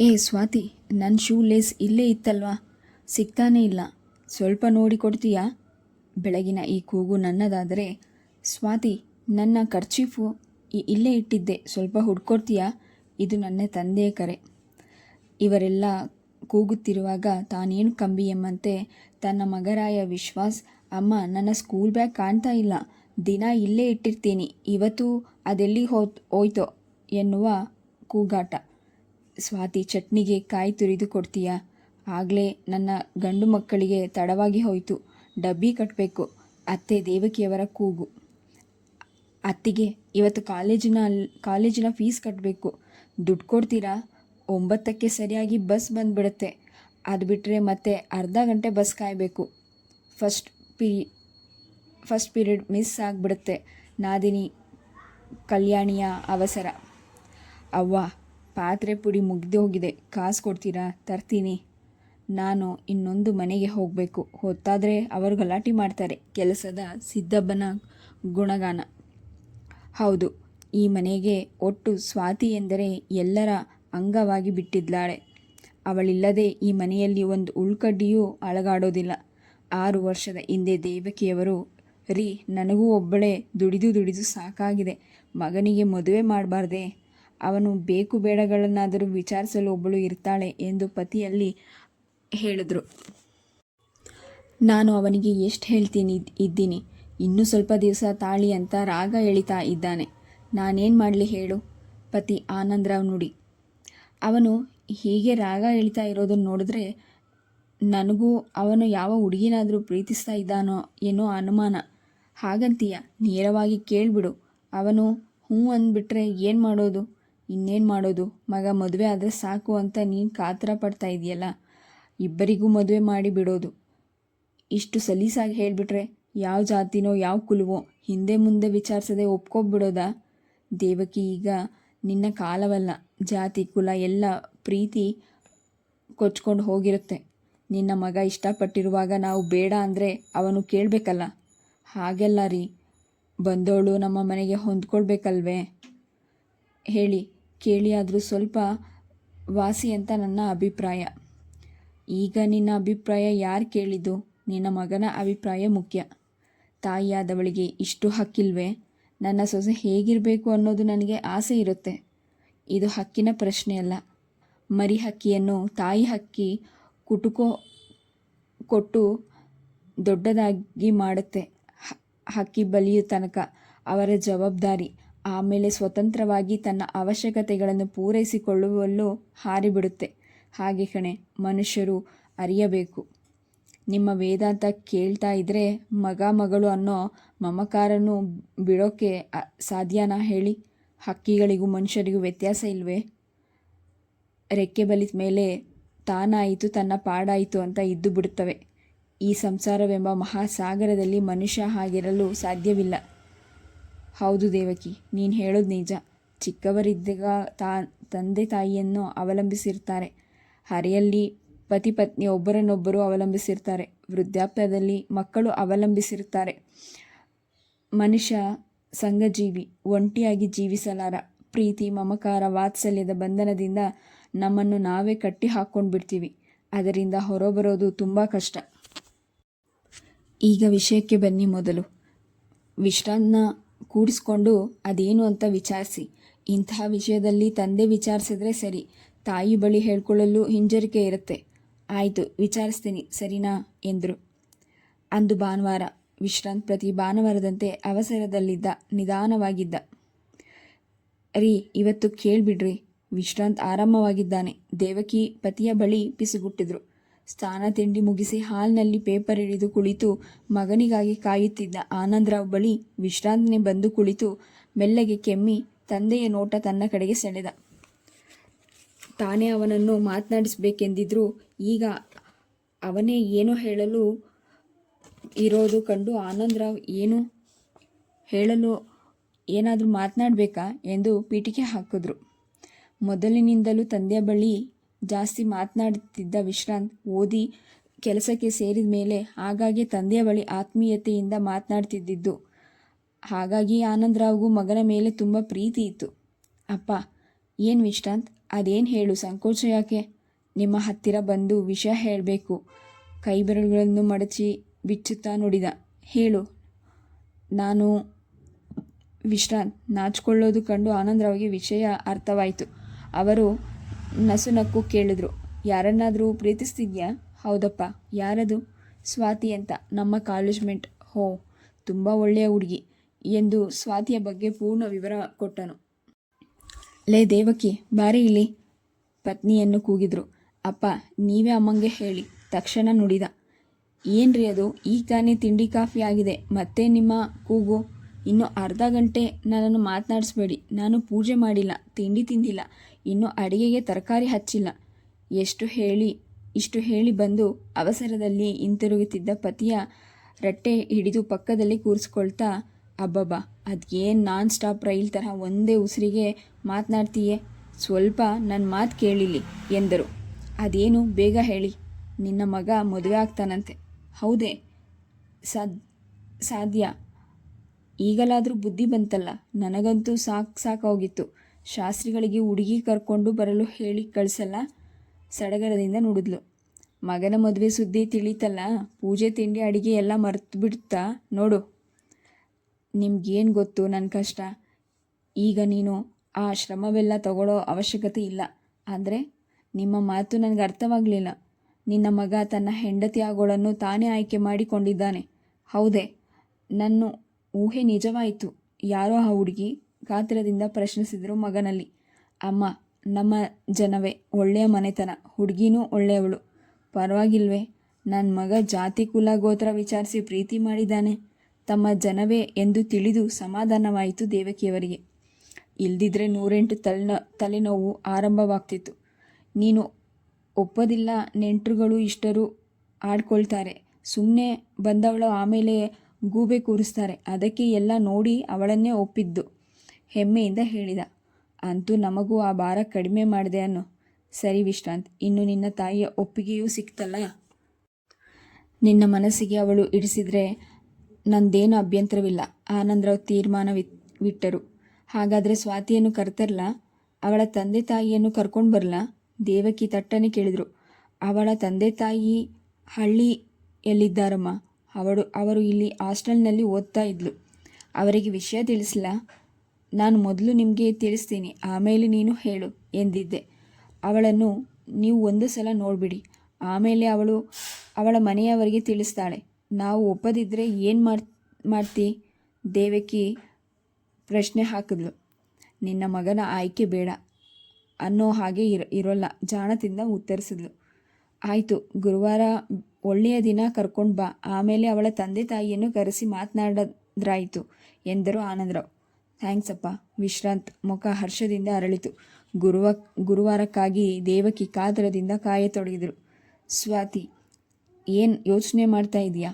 ಏ, ಸ್ವಾತಿ ನನ್ನ shoe lace ಇಲ್ಲೇ ಇತ್ತಲ್ವಾ? ಸಿಗ್ತಾನೇ ಇಲ್ಲ. ಸ್ವಲ್ಪ ನೋಡಿ ಕೊಡ್ತೀಯಾ? ಬೆಳಗಿನ ಈ ಕೂಗು ನನ್ನದಾದರೆ, ಸ್ವಾತಿ, ನನ್ನ ಖರ್ಚೀಫು ಇಲ್ಲೇ ಇಟ್ಟಿದ್ದೆ. ಸ್ವಲ್ಪ ಹುಡ್ಕೊಡ್ತೀಯಾ? ಇದು ನನ್ನ ತಂದೆಯ ಕರೆ. ಇವರೆಲ್ಲ ಕೂಗುತ್ತಿರುವಾಗ ತಾನೇನು ಕಂಬಿ ಎಂಬಂತೆ ತನ್ನ ಮಗರಾಯ ವಿಶ್ವಾಸ್ ಅಮ್ಮ ನನ್ನ ಸ್ಕೂಲ್ ಬ್ಯಾಗ್ ಕಾಣ್ತಾ ಇಲ್ಲ. ದಿನ ಇಲ್ಲೇ ಇಟ್ಟಿರ್ತೀನಿ. ಇವತ್ತು ಅದೆಲ್ಲಿ ಹೋಯ್ತೋ ಎನ್ನುವ ಕೂಗಾಟ. ಸ್ವಾತಿ ಚಟ್ನಿಗೆ ಕಾಯಿ ತುರಿದು ಕೊಡ್ತೀಯಾ? ಆಗಲೇ ನನ್ನ ಗಂಡು ಮಕ್ಕಳಿಗೆ ತಡವಾಗಿ ಹೋಯಿತು. ಡಬ್ಬಿ ಕಟ್ಟಬೇಕು ಅತ್ತೆ ದೇವಕಿಯವರ ಕೂಗು. ಅತ್ತಿಗೆ, ಇವತ್ತು ಕಾಲೇಜಿನ ಕಾಲೇಜಿನ ಫೀಸ್ ಕಟ್ಟಬೇಕು ದುಡ್ಡು ಕೊಡ್ತೀರಾ? ಒಂಬತ್ತಕ್ಕೆ ಸರಿಯಾಗಿ ಬಸ್ ಬಂದುಬಿಡುತ್ತೆ. ಅದು ಬಿಟ್ಟರೆ ಮತ್ತೆ ಅರ್ಧ ಗಂಟೆ ಬಸ್ ಕಾಯಬೇಕು. First P, first period miss ಆಗಿಬಿಡುತ್ತೆ. ನಾದಿನಿ, ಕಲ್ಯಾಣಿಯ ಅವಸರ. ಅವ್ವ ಪಾತ್ರೆ ಪುಡಿ ಮುಗಿದು ಹೋಗಿದೆ. ಕಾಸು ಕೊಡ್ತೀರಾ? ತರ್ತೀನಿ. ನಾನು ಇನ್ನೊಂದು ಮನೆಗೆ ಹೋಗಬೇಕು. ಹೊತ್ತಾದರೆ ಅವರು ಗಲಾಟೆ ಮಾಡ್ತಾರೆ. ಕೆಲಸದ ಸಿದ್ದಬ್ಬನ ಗುಣಗಾನ. ಹೌದು, ಈ ಮನೆಗೆ ಒಟ್ಟು ಸ್ವಾತಿ ಎಂದರೆ ಎಲ್ಲರ ಅಂಗವಾಗಿ ಬಿಟ್ಟಿದ್ದಾಳೆ. ಅವಳಿಲ್ಲದೆ ಈ ಮನೆಯಲ್ಲಿ ಒಂದು ಉಳ್ಕಡ್ಡಿಯೂ ಅಳಗಾಡೋದಿಲ್ಲ. ಆರು ವರ್ಷದ ಹಿಂದೆ ದೇವಕಿಯವರು, ರೀ, ನನಗೂ ಒಬ್ಬಳೇ ದುಡಿದು ದುಡಿದು ಸಾಕಾಗಿದೆ. ಮಗನಿಗೆ ಮದುವೆ ಮಾಡಬಾರ್ದೆ. ಅವನು ಬೇಕು ಬೇಡಗಳನ್ನಾದರೂ ವಿಚಾರಿಸಲು ಒಬ್ಬಳು ಇರ್ತಾಳೆ ಎಂದು ಪತಿಯಲ್ಲಿ ಹೇಳಿದ್ರು. ನಾನು ಅವನಿಗೆ ಎಷ್ಟು ಹೇಳ್ತೀನಿ ಇದ್- ಇದ್ದೀನಿ. ಇನ್ನೂ ಸ್ವಲ್ಪ ದಿವಸ ತಾಳಿ ಅಂತ ರಾಗ ಎಳಿತಾ ಇದ್ದಾನೆ. ನಾನೇನು ಮಾಡಲಿ ಹೇಳು. ಪತಿ ಆನಂದರಾವ್ ನುಡಿ. ಅವನು ಹೀಗೆ ರಾಗ ಎಳಿತಾ ಇರೋದನ್ನು ನೋಡಿದ್ರೆ ನನಗೂ ಅವನು ಯಾವ ಹುಡುಗಿನಾದರೂ ಪ್ರೀತಿಸ್ತಾ ಇದ್ದಾನೋ ಏನೋ ಅನುಮಾನ. ಹಾಗಂತೀಯ, ನೇರವಾಗಿ ಕೇಳಿಬಿಡು. ಅವನು ಹ್ಞೂ ಅಂದ್ಬಿಟ್ರೆ ಏನು ಮಾಡೋದು? ಇನ್ನೇನು ಮಾಡೋದು? ಮಗ ಮದುವೆ ಆದರೆ ಸಾಕು ಅಂತ ನೀನು ಕಾತರ ಪಡ್ತಾ ಇದೆಯಲ್ಲ ಇಬ್ಬರಿಗೂ ಮದುವೆ ಮಾಡಿ ಬಿಡೋದು. ಇಷ್ಟು ಸಲೀಸಾಗಿ ಹೇಳಿಬಿಟ್ರೆ ಯಾವ ಜಾತಿನೋ, ಯಾವ ಕುಲವೋ ಹಿಂದೆ ಮುಂದೆ ವಿಚಾರಿಸದೆ ಒಪ್ಕೊಬಿಡೋದಾ? ದೇವಕಿ, ಈಗ ನಿನ್ನ ಕಾಲವಲ್ಲ. ಜಾತಿ, ಕುಲ, ಎಲ್ಲ ಪ್ರೀತಿ ಕೊಚ್ಕೊಂಡು ಹೋಗಿರುತ್ತೆ. ನಿನ್ನ ಮಗ ಇಷ್ಟಪಟ್ಟಿರುವಾಗ ನಾವು ಬೇಡ ಅಂದರೆ ಅವನು ಕೇಳಬೇಕಲ್ಲ? ಹಾಗೆಲ್ಲ ರೀ. ಬಂದವಳು ನಮ್ಮ ಮನೆಗೆ ಹೊಂದ್ಕೊಳ್ಬೇಕಲ್ವೇ? ಹೇಳಿ. ಕೇಳಿ ಆದರೂ ಸ್ವಲ್ಪ ವಾಸಿ ಅಂತ ನನ್ನ ಅಭಿಪ್ರಾಯ. ಈಗ ನಿನ್ನ ಅಭಿಪ್ರಾಯ ಯಾರು ಕೇಳಿದ್ದು? ನಿನ್ನ ಮಗನ ಅಭಿಪ್ರಾಯ ಮುಖ್ಯ. ತಾಯಿಯಾದವಳಿಗೆ ಇಷ್ಟು ಹಕ್ಕಿಲ್ವೇ? ನನ್ನ ಸೊಸೆ ಹೇಗಿರಬೇಕು ಅನ್ನೋದು ನನಗೆ ಆಸೆ ಇರುತ್ತೆ. ಇದು ಹಕ್ಕಿನ ಪ್ರಶ್ನೆ ಅಲ್ಲ. ಮರಿ ಹಕ್ಕಿಯನ್ನು ತಾಯಿ ಹಕ್ಕಿ ಕುಟುಕೋ ಕೊಟ್ಟು ದೊಡ್ಡದಾಗಿ ಮಾಡುತ್ತೆ. ಹಕ್ಕಿ ಬಲಿಯ ತನಕ ಅವರ ಜವಾಬ್ದಾರಿ. ಆಮೇಲೆ ಸ್ವತಂತ್ರವಾಗಿ ತನ್ನ ಅವಶ್ಯಕತೆಗಳನ್ನು ಪೂರೈಸಿಕೊಳ್ಳುವಲ್ಲೂ ಹಾರಿಬಿಡುತ್ತೆ. ಹಾಗೆ ಕಣೆ, ಮನುಷ್ಯರು ಅರಿಯಬೇಕು. ನಿಮ್ಮ ವೇದಾಂತ ಕೇಳ್ತಾ ಇದ್ದರೆ ಮಗ ಮಗಳು ಅನ್ನೋ ಮಮಕಾರನ್ನು ಬಿಡೋಕ್ಕೆ ಅ- ಸಾಧ್ಯನಾ ಹೇಳಿ? ಹಕ್ಕಿಗಳಿಗೂ ಮನುಷ್ಯರಿಗೂ ವ್ಯತ್ಯಾಸ ಇಲ್ವೇ? ರೆಕ್ಕೆ ಬಲಿದ ಮೇಲೆ ತಾನಾಯಿತು, ತನ್ನ ಪಾಡಾಯಿತು ಅಂತ ಇದ್ದು ಬಿಡುತ್ತವೆ. ಈ ಸಂಸಾರವೆಂಬ ಮಹಾಸಾಗರದಲ್ಲಿ ಮನುಷ್ಯ ಆಗಿರಲು ಸಾಧ್ಯವಿಲ್ಲ. ಹೌದು ದೇವಕಿ, ನೀನು ಹೇಳೋದು ನಿಜ. ಚಿಕ್ಕವರಿದ್ದಾಗ ತಾ, ತಂದೆ ತಾಯಿಯನ್ನು ಅವಲಂಬಿಸಿರ್ತಾರೆ. ಹರೆಯಲ್ಲಿ ಪತಿ ಪತ್ನಿ ಒಬ್ಬರನ್ನೊಬ್ಬರು ಅವಲಂಬಿಸಿರ್ತಾರೆ. ವೃದ್ಧಾಪ್ಯದಲ್ಲಿ ಮಕ್ಕಳು ಅವಲಂಬಿಸಿರ್ತಾರೆ. ಮನುಷ್ಯ ಸಂಘಜೀವಿ, ಒಂಟಿಯಾಗಿ ಜೀವಿಸಲಾರ. ಪ್ರೀತಿ, ಮಮಕಾರ, ವಾತ್ಸಲ್ಯದ ಬಂಧನದಿಂದ ನಮ್ಮನ್ನು ನಾವೇ ಕಟ್ಟಿ ಹಾಕ್ಕೊಂಡು ಬಿಡ್ತೀವಿ ಅದರಿಂದ ಹೊರಬರೋದು ತುಂಬ ಕಷ್ಟ. ಈಗ ವಿಷಯಕ್ಕೆ ಬನ್ನಿ ಮೊದಲು. ವಿಶ್ರಾಂತ್ನ ಕೂಡಿಸ್ಕೊಂಡು ಅದೇನು ಅಂತ ವಿಚಾರಿಸಿ. ಇಂತಹ ವಿಷಯದಲ್ಲಿ ತಂದೆ ವಿಚಾರಿಸಿದ್ರೆ ಸರಿ, ತಾಯಿ ಬಳಿ ಹೇಳ್ಕೊಳ್ಳಲು ಹಿಂಜರಿಕೆ ಇರುತ್ತೆ. ಆಯಿತು, ವಿಚಾರಿಸ್ತೀನಿ, ಸರಿನಾ? ಎಂದರು. ಅಂದು ಭಾನುವಾರ, ವಿಶ್ರಾಂತ್ ಪ್ರತಿ ಭಾನುವಾರದಂತೆ ಅವಸರದಲ್ಲಿದ್ದ, ನಿಧಾನವಾಗಿದ್ದ. ರೀ, ಇವತ್ತು ಕೇಳಿಬಿಡ್ರಿ. ವಿಶ್ರಾಂತ್ ಆರಾಮವಾಗಿದ್ದಾನೆ. ದೇವಕಿ ಪತಿಯ ಬಳಿ ಪಿಸುಗುಟ್ಟಿದ್ರು. ಸ್ನಾನ ತಿಂಡಿ ಮುಗಿಸಿ ಹಾಲ್ನಲ್ಲಿ ಪೇಪರ್ ಹಿಡಿದು ಕುಳಿತು ಮಗನಿಗಾಗಿ ಕಾಯುತ್ತಿದ್ದ ಆನಂದರಾವ್ ಬಳಿ ವಿಶ್ರಾಂತಿನಿ ಬಂದು ಕುಳಿತು ಮೆಲ್ಲಗೆ ಕೆಮ್ಮಿ ತಂದೆಯ ನೋಟ ತನ್ನ ಕಡೆಗೆ ಸೆಳೆದ. ತಾನೇ ಅವನನ್ನು ಮಾತನಾಡಿಸಬೇಕೆಂದಿದ್ರು ಈಗ ಅವನೇ ಏನೋ ಹೇಳಲು ಇರೋದು ಕಂಡು ಆನಂದರಾವ್ ಏನು ಹೇಳಲು ಏನಾದರೂ ಮಾತನಾಡಬೇಕಾ ಎಂದು ಪೀಠಿಕೆ ಹಾಕಿದ್ರು. ಮೊದಲಿನಿಂದಲೂ ತಂದೆಯ ಬಳಿ ಜಾಸ್ತಿ ಮಾತನಾಡುತ್ತಿದ್ದ ವಿಶ್ರಾಂತ್ ಓದಿ ಕೆಲಸಕ್ಕೆ ಸೇರಿದ ಮೇಲೆ ಹಾಗಾಗಿ ತಂದೆಯ ಬಳಿ ಆತ್ಮೀಯತೆಯಿಂದ ಮಾತನಾಡ್ತಿದ್ದಿದ್ದು ಹಾಗಾಗಿ ಆನಂದರಾವ್ಗೂ ಮಗನ ಮೇಲೆ ತುಂಬ ಪ್ರೀತಿ ಇತ್ತು. ಅಪ್ಪ, ಏನು ವಿಶ್ರಾಂತ್, ಅದೇನು ಹೇಳು, ಸಂಕೋಚ ಯಾಕೆ? ನಿಮ್ಮ ಹತ್ತಿರ ಬಂದು ವಿಷಯ ಹೇಳಬೇಕು. ಕೈ ಬೆರಳುಗಳನ್ನು ಮಡಚಿ ಬಿಚ್ಚುತ್ತಾ ನುಡಿದ. ಹೇಳು. ನಾನು ವಿಶ್ರಾಂತ್ ನಾಚಿಕೊಳ್ಳೋದು ಕಂಡು ಆನಂದರಾವ್ಗೆ ವಿಷಯ ಅರ್ಥವಾಯಿತು. ಅವರು ನಸುನಕ್ಕು ಕೇಳಿದ್ರು, ಯಾರನ್ನಾದರೂ ಪ್ರೀತಿಸ್ತಿದ್ಯಾ? ಹೌದಪ್ಪ, ಯಾರದು? ಸ್ವಾತಿ ಅಂತ, ನಮ್ಮ ಕಾಲೇಜ್ಮೆಂಟ್. ಹೋ, ತುಂಬ ಒಳ್ಳೆಯ ಹುಡುಗಿ, ಎಂದು ಸ್ವಾತಿಯ ಬಗ್ಗೆ ಪೂರ್ಣ ವಿವರ ಕೊಟ್ಟನು. ಲೇ ದೇವಕಿ, ಬಾರಿ ಇಲ್ಲಿ ಪತ್ನಿಯನ್ನು ಕೂಗಿದ್ರು. ಅಪ್ಪ, ನೀವೇ ಅಮ್ಮಂಗೆ ಹೇಳಿ, ತಕ್ಷಣ ನುಡಿದ. ಏನ್ರಿ ಅದು? ಈಗ ತಾನೇ ತಿಂಡಿ ಕಾಫಿ ಆಗಿದೆ, ಮತ್ತೆ ನಿಮ್ಮ ಕೂಗು? ಇನ್ನು ಅರ್ಧ ಗಂಟೆ ನನ್ನನ್ನು ಮಾತನಾಡಿಸ್ಬೇಡಿ. ನಾನು ಪೂಜೆ ಮಾಡಿಲ್ಲ, ತಿಂಡಿ ತಿಂದಿಲ್ಲ, ಇನ್ನು ಅಡಿಗೆಗೆ ತರಕಾರಿ ಹಚ್ಚಿಲ್ಲ. ಎಷ್ಟು ಹೇಳಿ, ಇಷ್ಟು ಹೇಳಿ ಬಂದು ಅವಸರದಲ್ಲಿ ಹಿಂತಿರುಗುತ್ತಿದ್ದ ಪತಿಯ ರಟ್ಟೆ ಹಿಡಿದು ಪಕ್ಕದಲ್ಲಿ ಕೂರಿಸ್ಕೊಳ್ತಾ, ಅಬ್ಬಬ್ಬಾ ಅದೇನು ನಾನ್ ಸ್ಟಾಪ್ ರೈಲ್ ತರಹ ಒಂದೇ ಉಸಿರಿಗೆ ಮಾತನಾಡ್ತೀಯೇ? ಸ್ವಲ್ಪ ನನ್ನ ಮಾತು ಕೇಳಿಲಿ, ಎಂದರು. ಅದೇನು, ಬೇಗ ಹೇಳಿ. ನಿನ್ನ ಮಗ ಮದುವೆ ಆಗ್ತಾನಂತೆ. ಹೌದೇ ಸಾಧ್ಯ. ಈಗಲಾದರೂ ಬುದ್ಧಿ ಬಂತಲ್ಲ. ನನಗಂತೂ ಸಾಕು ಸಾಕಾಗಿತ್ತು. ಶಾಸ್ತ್ರಿಗಳಿಗೆ ಹುಡುಗಿ ಕರ್ಕೊಂಡು ಬರಲು ಹೇಳಿ ಕಳಿಸಲ್ಲ. ಸಡಗರದಿಂದ ನುಡಿದ್ಲು. ಮಗನ ಮದುವೆ ಸುದ್ದಿ ತಿಳಿತಲ್ಲ. ಪೂಜೆ, ತಿಂಡಿ, ಅಡಿಗೆ ಎಲ್ಲ ಮರೆತು ಬಿಡ್ತಾ? ನೋಡು. ನಿಮ್ಗೇನು ಗೊತ್ತು ನನ್ನ ಕಷ್ಟ? ಈಗ ನೀನು ಆ ಶ್ರಮವೆಲ್ಲ ತಗೊಳ್ಳೋ ಅವಶ್ಯಕತೆ ಇಲ್ಲ. ಆದರೆ ನಿಮ್ಮ ಮಾತು ನನಗೆ ಅರ್ಥವಾಗಲಿಲ್ಲ. ನಿನ್ನ ಮಗ ತನ್ನ ಹೆಂಡತಿ ಆಗೋಳನ್ನು ತಾನೇ ಆಯ್ಕೆ ಮಾಡಿಕೊಂಡಿದ್ದಾನೆ. ಹೌದೇ. ನನ್ನ ಊಹೆ ನಿಜವಾಯಿತು. ಯಾರೋ ಆ ಹುಡುಗಿ ಗಾತ್ರದಿಂದ ಪ್ರಶ್ನಿಸಿದರು ಮಗನಲ್ಲಿ. ಅಮ್ಮ, ನಮ್ಮ ಜನವೇ, ಒಳ್ಳೆಯ ಮನೆತನ, ಹುಡುಗಿನೂ ಒಳ್ಳೆಯವಳು. ಪರವಾಗಿಲ್ವೇ ನನ್ನ ಮಗ ಜಾತಿ ಕುಲ ಗೋತ್ರ ವಿಚಾರಿಸಿ ಪ್ರೀತಿ ಮಾಡಿದ್ದಾನೆ. ತಮ್ಮ ಜನವೇ ಎಂದು ತಿಳಿದು ಸಮಾಧಾನವಾಯಿತು ದೇವಕಿಯವರಿಗೆ. ಇಲ್ದಿದ್ರೆ ನೂರೆಂಟು ತಲೆನ, ತಲೆನೋವು ಆರಂಭವಾಗ್ತಿತ್ತು. ನೀನು ಒಪ್ಪೋದಿಲ್ಲ ನೆಂಟರುಗಳು ಇಷ್ಟರು ಆಡ್ಕೊಳ್ತಾರೆ. ಸುಮ್ಮನೆ ಬಂದವಳು ಆಮೇಲೆ ಗೂಬೆ ಕೂರಿಸ್ತಾರೆ. ಅದಕ್ಕೆ ಎಲ್ಲ ನೋಡಿ ಅವಳನ್ನೇ ಒಪ್ಪಿದ್ದು. ಹೆಮ್ಮೆಯಿಂದ ಹೇಳಿದ. ಅಂತೂ ನಮಗೂ ಆ ಭಾರ ಕಡಿಮೆ ಮಾಡಿದೆ ಅನ್ನೋ. ಸರಿ ವಿಶ್ರಾಂತ್, ಇನ್ನು ನಿನ್ನ ತಾಯಿಯ ಒಪ್ಪಿಗೆಯೂ ಸಿಕ್ತಲ್ಲ? ನಿನ್ನ ಮನಸ್ಸಿಗೆ ಅವಳು ಇಡಿಸಿದರೆ ನಂದೇನು ಅಭ್ಯಂತರವಿಲ್ಲ. ಆನಂದರಾವ್ ತೀರ್ಮಾನವಿಟ್ಟರು ಹಾಗಾದರೆ ಸ್ವಾತಿಯನ್ನು ಕರೆತರಲ್ಲ ಅವಳ ತಂದೆ ತಾಯಿಯನ್ನು ಕರ್ಕೊಂಡು ಬರಲ? ದೇವಕಿ ತಟ್ಟನೆ ಕೇಳಿದರು. ಅವಳ ತಂದೆ ತಾಯಿ ಹಳ್ಳಿಯಲ್ಲಿದ್ದಾರಮ್ಮ. ಅವಳು ಅವರು ಇಲ್ಲಿ ಹಾಸ್ಟೆಲ್ನಲ್ಲಿ ಓದ್ತಾ ಇದ್ಲು. ಅವರಿಗೆ ವಿಷಯ ತಿಳಿಸಿಲ್ಲ ನಾನು ಮೊದಲು ನಿಮಗೆ ತಿಳಿಸ್ತೀನಿ, ಆಮೇಲೆ ನೀನು ಹೇಳು ಎಂದಿದ್ದೆ. ಅವಳನ್ನು ನೀವು ಒಂದು ಸಲ ನೋಡಿಬಿಡಿ, ಆಮೇಲೆ ಅವಳು ಅವಳ ಮನೆಯವರಿಗೆ ತಿಳಿಸ್ತಾಳೆ. ನಾವು ಒಪ್ಪದಿದ್ದರೆ ಏನು ಮಾಡ್, ಮಾಡ್ತಿ? ದೇವಕಿ ಪ್ರಶ್ನೆ ಹಾಕಿದ್ಲು. ನಿನ್ನ ಮಗನ ಆಯ್ಕೆ ಬೇಡ ಅನ್ನೋ ಹಾಗೆ ಇರ, ಇರೋಲ್ಲ, ಜಾಣತಿಂದ ಉತ್ತರಿಸಿದ್ಲು. ಆಯಿತು, ಗುರುವಾರ ಒಳ್ಳೆಯ ದಿನ ಕರ್ಕೊಂಡು ಬಾ. ಆಮೇಲೆ ಅವಳ ತಂದೆ ತಾಯಿಯನ್ನು ಕರೆಸಿ ಮಾತನಾಡದ್ರಾಯಿತು ಎಂದರು ಆನಂದರಾವ್. ಥ್ಯಾಂಕ್ಸ್ ಅಪ್ಪ ವಿಶ್ರಾಂತ್ ಮುಖ ಹರ್ಷದಿಂದ ಅರಳಿತು. ಗುರುವ, ಗುರುವಾರಕ್ಕಾಗಿ ದೇವಕಿ ಕಾತರದಿಂದ ಕಾಯತೊಡಗಿದರು ಸ್ವಾತಿ, ಏನು ಯೋಚನೆ ಮಾಡ್ತಾ ಇದೆಯಾ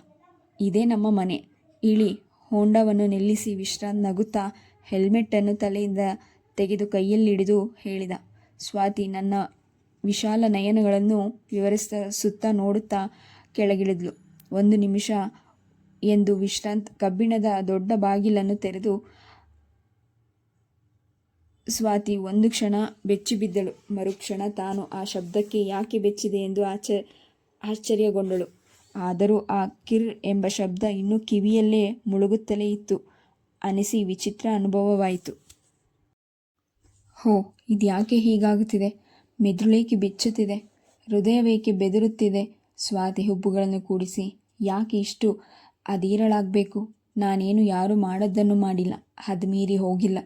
ಇದೇ ನಮ್ಮ ಮನೆ. ಇಳಿ, ಹೋಂಡವನ್ನು ನಿಲ್ಲಿಸಿ ವಿಶ್ರಾಂತ್ ನಗುತ್ತಾ ಹೆಲ್ಮೆಟ್ಟನ್ನು ತಲೆಯಿಂದ ತೆಗೆದು ಕೈಯಲ್ಲಿ ಹಿಡಿದು ಹೇಳಿದ. ಸ್ವಾತಿ, ನನ್ನ ವಿಶಾಲ ನಯನಗಳನ್ನು ವಿವರಿಸ್ತಾ ಸುತ್ತ ನೋಡುತ್ತಾ ಕೆಳಗಿಳಿದ್ಲು. ಒಂದು ನಿಮಿಷ ಎಂದು ವಿಶ್ರಾಂತ್ ಕಬ್ಬಿಣದ ದೊಡ್ಡ ಬಾಗಿಲನ್ನು ತೆರೆದು ಸ್ವಾತಿ ಒಂದು ಕ್ಷಣ ಬೆಚ್ಚಿಬಿದ್ದಳು ಮರುಕ್ಷಣ ತಾನು ಆ ಶಬ್ದಕ್ಕೆ ಯಾಕೆ ಬೆಚ್ಚಿದೆ ಎಂದು ಆಚ, ಆಶ್ಚರ್ಯಗೊಂಡಳು. ಆದರೂ ಆ ಕಿರ್ ಎಂಬ ಶಬ್ದ ಇನ್ನೂ ಕಿವಿಯಲ್ಲೇ ಮುಳುಗುತ್ತಲೇ ಇತ್ತು. ಅನಿಸಿ ವಿಚಿತ್ರ ಅನುಭವವಾಯಿತು. ಹೋ, ಇದ್ಯಾಕೆ ಹೀಗಾಗುತ್ತಿದೆ? ಮೆದುಳೇಕೆ ಬೆಚ್ಚುತ್ತಿದೆ? ಹೃದಯವೇಕೆ ಬೆದರುತ್ತಿದೆ? ಸ್ವಾತಿ ಹುಬ್ಬುಗಳನ್ನು ಕೂಡಿಸಿ, ಯಾಕೆ ಇಷ್ಟು ಅಧೀರಳಾಗಬೇಕು? ನಾನೇನು ಯಾರು ಮಾಡದ್ದನ್ನು ಮಾಡಿಲ್ಲ ಮೀರಿ ಹೋಗಿಲ್ಲ.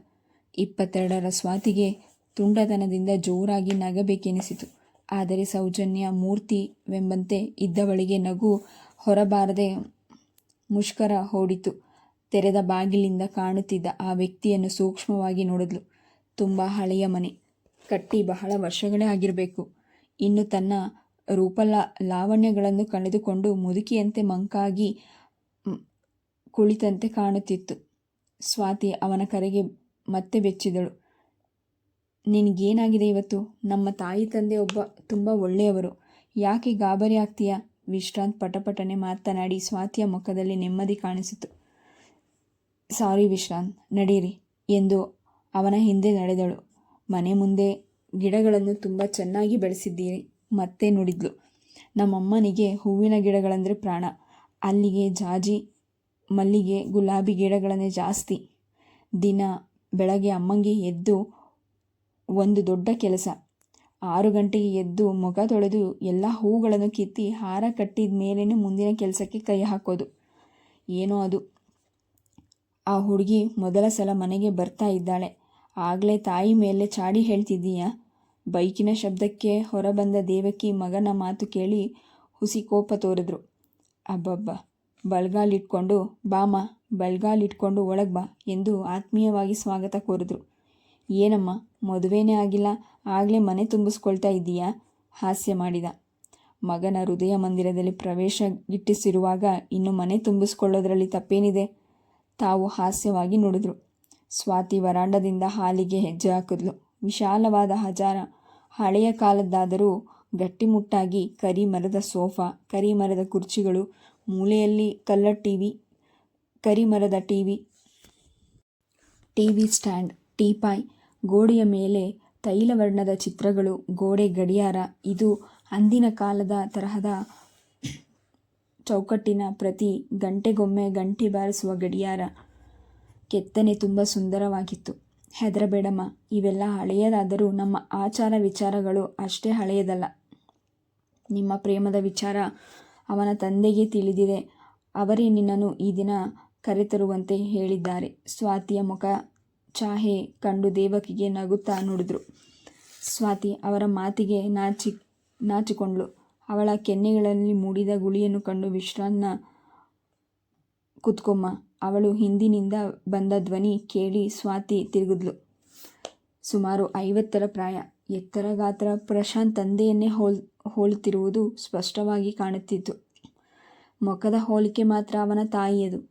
ಇಪ್ಪತ್ತೆರಡರ ಸ್ವಾತಿಗೆ ತುಂಡತನದಿಂದ ಜೋರಾಗಿ ನಗಬೇಕೆನಿಸಿತು. ಆದರೆ ಸೌಜನ್ಯ ಮೂರ್ತಿವೆಂಬಂತೆ ಇದ್ದವಳಿಗೆ ನಗು ಹೊರಬಾರದೆ ಮುಷ್ಕರ ಹೋಡಿತು. ತೆರೆದ ಬಾಗಿಲಿಂದ ಕಾಣುತ್ತಿದ್ದ ಆ ವ್ಯಕ್ತಿಯನ್ನು ಸೂಕ್ಷ್ಮವಾಗಿ ನೋಡಿದ್ಲು. ತುಂಬ ಹಳೆಯ ಮನೆ, ಕಟ್ಟಿ ಬಹಳ ವರ್ಷಗಳೇ ಆಗಿರಬೇಕು. ಇನ್ನು ತನ್ನ ರೂಪಲ ಲಾವಣ್ಯಗಳನ್ನು ಕಳೆದುಕೊಂಡು ಮುದುಕಿಯಂತೆ ಮಂಕಾಗಿ ಕುಳಿತಂತೆ ಕಾಣುತ್ತಿತ್ತು. ಸ್ವಾತಿ ಅವನ ಕರೆಗೆ ಮತ್ತೆ ಬೆಚ್ಚಿದಳು. ನಿನಗೇನಾಗಿದೆ ಇವತ್ತು? ನಮ್ಮ ತಾಯಿ ತಂದೆ ಒಬ್ಬ ತುಂಬ ಒಳ್ಳೆಯವರು. ಯಾಕೆ ಗಾಬರಿ ಆಗ್ತೀಯಾ? ವಿಶ್ರಾಂತ್ ಪಟಪಟನೆ ಮಾತನಾಡಿ ಸ್ವಾತಿಯ ಮುಖದಲ್ಲಿ ನೆಮ್ಮದಿ ಕಾಣಿಸಿತು. ಸಾರಿ ವಿಶ್ರಾಂತ್, ನಡೀರಿ ಎಂದು ಅವನ ಹಿಂದೆ ನಡೆದಳು. ಮನೆ ಮುಂದೆ ಗಿಡಗಳನ್ನು ತುಂಬ ಚೆನ್ನಾಗಿ ಬೆಳೆಸಿದ್ದೀರಿ. ಮತ್ತೆ ನುಡಿದ್ಲು. ನಮ್ಮಮ್ಮನಿಗೆ ಹೂವಿನ ಗಿಡಗಳಂದರೆ ಪ್ರಾಣ. ಅಲ್ಲಿಗೆ ಜಾಜಿ, ಮಲ್ಲಿಗೆ, ಗುಲಾಬಿ ಗಿಡಗಳನ್ನೇ ಜಾಸ್ತಿ. ದಿನ ಬೆಳಗ್ಗೆ ಅಮ್ಮಂಗೆ ಎದ್ದು ಒಂದು ದೊಡ್ಡ ಕೆಲಸ. ಆರು ಗಂಟೆಗೆ ಎದ್ದು ಮೊಗ ತೊಳೆದು ಎಲ್ಲ ಹೂಗಳನ್ನು ಕಿತ್ತಿ ಹಾರ ಕಟ್ಟಿದ ಮೇಲೇ ಮುಂದಿನ ಕೆಲಸಕ್ಕೆ ಕೈ ಹಾಕೋದು. ಏನೋ ಅದು. ಆ ಹುಡುಗಿ ಮೊದಲ ಸಲ ಮನೆಗೆ ಬರ್ತಾ ಇದ್ದಾಳೆ. ಆಗಲೇ ತಾಯಿ ಮೇಲೆ ಚಾಡಿ ಹೇಳ್ತಿದ್ದೀಯಾ? ಬೈಕಿನ ಶಬ್ದಕ್ಕೆ ಹೊರಬಂದ ದೇವಕಿ ಮಗನ ಮಾತು ಕೇಳಿ ಹುಸಿ ಕೋಪ ತೋರಿದ್ರು. ಅಬ್ಬಬ್ಬ, ಬಲ್ಗಾಲಿಟ್ಕೊಂಡು ಬಾಮ, ಬಲ್ಗಾಲಿಟ್ಕೊಂಡು ಒಳಗೆ ಬಾ ಎಂದು ಆತ್ಮೀಯವಾಗಿ ಸ್ವಾಗತ ಕೋರಿದ್ರು. ಏನಮ್ಮ, ಮದುವೆನೇ ಆಗಿಲ್ಲ, ಆಗಲೇ ಮನೆ ತುಂಬಿಸ್ಕೊಳ್ತಾ ಇದ್ದೀಯಾ? ಹಾಸ್ಯ ಮಾಡಿದ. ಮಗನ ಹೃದಯ ಮಂದಿರದಲ್ಲಿ ಪ್ರವೇಶ ಗಿಟ್ಟಿಸಿರುವಾಗ ಇನ್ನು ಮನೆ ತುಂಬಿಸ್ಕೊಳ್ಳೋದ್ರಲ್ಲಿ ತಪ್ಪೇನಿದೆ? ತಾವು ಹಾಸ್ಯವಾಗಿ ನುಡಿದ್ರು. ಸ್ವಾತಿ ವರಾಂಡದಿಂದ ಹಾಲಿಗೆ ಹೆಜ್ಜೆ ಹಾಕಿದ್ಲು. ವಿಶಾಲವಾದ ಹಜಾರ ಹಳೆಯ ಕಾಲದ್ದಾದರೂ ಗಟ್ಟಿಮುಟ್ಟಾಗಿ ಕರಿ ಮರದ ಸೋಫಾ ಕರಿ ಮರದ ಕುರ್ಚಿಗಳು, ಮೂಲೆಯಲ್ಲಿ ಕಲ್ಲರ್ ಟಿವಿ ಕರಿ ಮರದ ಟಿವಿ ಟಿವಿ ಸ್ಟ್ಯಾಂಡ್, ಟೀಪಾಯ್, ಗೋಡೆಯ ಮೇಲೆ ತೈಲವರ್ಣದ ಚಿತ್ರಗಳು, ಗೋಡೆ ಗಡಿಯಾರ. ಇದು ಅಂದಿನ ಕಾಲದ ತರಹದ ಚೌಕಟ್ಟಿನ ಪ್ರತಿ ಗಂಟೆಗೊಮ್ಮೆ ಗಂಟೆ ಬಾರಿಸುವ ಗಡಿಯಾರ. ಕೆತ್ತನೆ ತುಂಬ ಸುಂದರವಾಗಿತ್ತು. ಹೆದರಬೇಡಮ್ಮ. ಇವೆಲ್ಲ ಹಳೆಯದಾದರೂ ನಮ್ಮ ಆಚಾರ ವಿಚಾರಗಳು ಅಷ್ಟೇ ಹಳೆಯದಲ್ಲ. ನಿಮ್ಮ ಪ್ರೇಮದ ವಿಚಾರ ಅವನ ತಂದೆಗೆ ತಿಳಿದಿದೆ. ಅವರೇ ನಿನ್ನನ್ನು ಈ ದಿನ ಕರೆತರುವಂತೆ ಹೇಳಿದ್ದಾರೆ. ಸ್ವಾತಿಯ ಮುಖ ಚಾಹೆ ಕಂಡು ದೇವಕಿಗೆ ನಗುತ್ತಾ ನುಡಿದ್ರು. ಸ್ವಾತಿ ಅವರ ಮಾತಿಗೆ ನಾಚಿ, ನಾಚಿಕೊಂಡ್ಳು. ಅವಳ ಕೆನ್ನೆಗಳಲ್ಲಿ ಮೂಡಿದ ಗುಳಿಯನ್ನು ಕಂಡು ವಿಶ್ರಾಂತ ಕುತ್ಕೊಮ್ಮ ಅವಳು ಹಿಂದಿನಿಂದ ಬಂದ ಧ್ವನಿ ಕೇಳಿ ಸ್ವಾತಿ ತಿರುಗಿದ್ಲು. ಸುಮಾರು ಐವತ್ತರ ಪ್ರಾಯ. ಎತ್ತರ ಗಾತ್ರ ಪ್ರಶಾಂತ್ ತಂದೆಯನ್ನೇ ಹೋಲ್, ಹೋಲುತ್ತಿರುವುದು ಸ್ಪಷ್ಟವಾಗಿ ಕಾಣುತ್ತಿತ್ತು. ಮುಖದ ಹೋಲಿಕೆ ಮಾತ್ರ ಅವನ ತಾಯಿಯದು.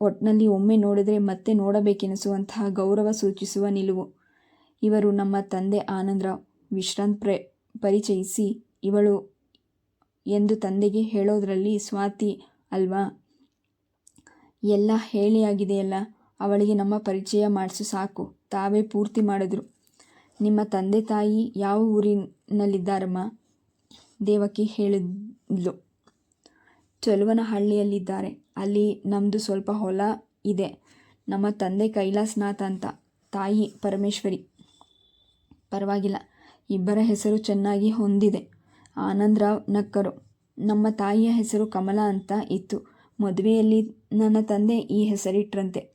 ಒಟ್ನಲ್ಲಿ ಒಮ್ಮೆ ನೋಡಿದರೆ ಮತ್ತೆ ನೋಡಬೇಕೆನಿಸುವಂತಹ ಗೌರವ ಸೂಚಿಸುವ ನಿಲುವು. ಇವರು ನಮ್ಮ ತಂದೆ ಆನಂದರಾವ್. ವಿಶ್ರಾಂತ್ ಪ್ರ, ಪರಿಚಯಿಸಿ, ಇವಳು ಎಂದು ತಂದೆಗೆ ಹೇಳೋದ್ರಲ್ಲಿ ಸ್ವಾತಿ ಅಲ್ವಾ? ಎಲ್ಲ ಹೇಳಿಯಾಗಿದೆಯಲ್ಲ ಅವಳಿಗೆ ನಮ್ಮ ಪರಿಚಯ ಮಾಡಿಸು ಸಾಕು. ತಾವೇ ಪೂರ್ತಿ ಮಾಡಿದ್ರು. ನಿಮ್ಮ ತಂದೆ ತಾಯಿ ಯಾವ ಊರಿನಲ್ಲಿದ್ದಾರಮ್ಮ? ದೇವಕಿ ಹೇಳಿದ್ಲು. ಚಲುವನಹಳ್ಳಿಯಲ್ಲಿದ್ದಾರೆ. ಅಲ್ಲಿ ನಮ್ಮದು ಸ್ವಲ್ಪ ಹೊಲ ಇದೆ. ನಮ್ಮ ತಂದೆ ಕೈಲಾಸನಾಥ ಅಂತ. ತಾಯಿ ಪರಮೇಶ್ವರಿ. ಪರವಾಗಿಲ್ಲ. ಇಬ್ಬರ ಹೆಸರು ಚೆನ್ನಾಗಿ ಹೊಂದಿದೆ. ಆನಂದರಾವ್ ನಕ್ಕರು. ನಮ್ಮ ತಾಯಿಯ ಹೆಸರು ಕಮಲ ಅಂತ ಇತ್ತು. ಮದುವೆಯಲ್ಲಿ ನನ್ನ ತಂದೆ ಈ ಹೆಸರಿಟ್ರಂತೆ.